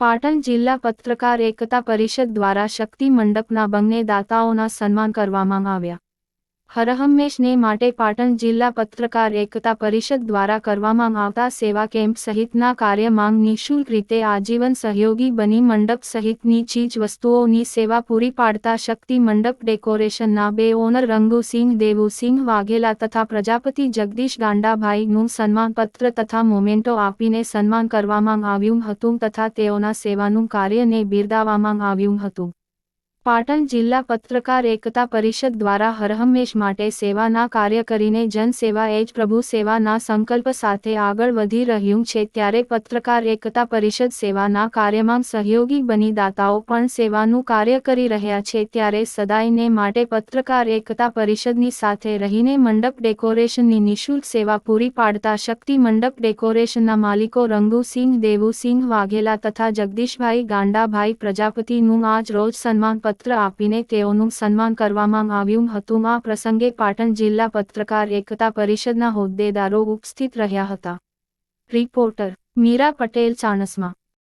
પાટણ જિલ્લા પત્રકાર એકતા પરિષદ દ્વારા શક્તિ મંડપના બંને દાતાઓના સન્માન કરવામાં આવ્યા. હરહંમેશને માટે પાટણ જિલ્લા પત્રકાર એકતા પરિષદ દ્વારા કરવામાં આવતા સેવા કેમ્પ સહિતના કાર્યમાં નિઃશુલ્ક રીતે આજીવન સહયોગી બની મંડપ સહિતની ચીજ વસ્તુઓની સેવા પૂરી પાડતા શક્તિ મંડપ ડેકોરેશનના બે ઓનર રંગુસિંહ, દેવુસિંહ વાઘેલા તથા પ્રજાપતિ જગદીશ ગાંડાભાઈનું સન્માનપત્ર તથા મોમેન્ટો આપીને સન્માન કરવામાં આવ્યું હતું તથા તેઓના સેવાનું કાર્યને બિરદાવવામાં આવ્યું હતું. પાટણ જિલ્લા પત્રકાર એકતા પરિષદ દ્વારા હરહંમેશ માટે સેવાના કાર્ય કરીને જનસેવા એ જ પ્રભુ સેવાના સંકલ્પ સાથે આગળ વધી રહ્યું છે ત્યારે પત્રકાર એકતા પરિષદ સેવાના કાર્યમાં સહયોગી બની દાતાઓ પણ સેવાનું કાર્ય કરી રહ્યા છે ત્યારે સદાયને માટે પત્રકાર એકતા પરિષદની સાથે રહીને મંડપ ડેકોરેશનની નિઃશુલ્ક સેવા પૂરી પાડતા શક્તિ મંડપ ડેકોરેશનના માલિકો રંગુસિંહ, દેવુસિંહ વાઘેલા તથા જગદીશભાઈ ગાંડાભાઈ પ્રજાપતિનું આજ રોજ સન્માનપત્ર આપીને તેઓનું સન્માન કરવામાં આવ્યું હતું. આ પ્રસંગે પાટણ જિલ્લા પત્રકાર એકતા પરિષદના હોદ્દેદારો ઉપસ્થિત રહ્યા હતા. રિપોર્ટર મીરા પટેલ, ચાણસ્મા.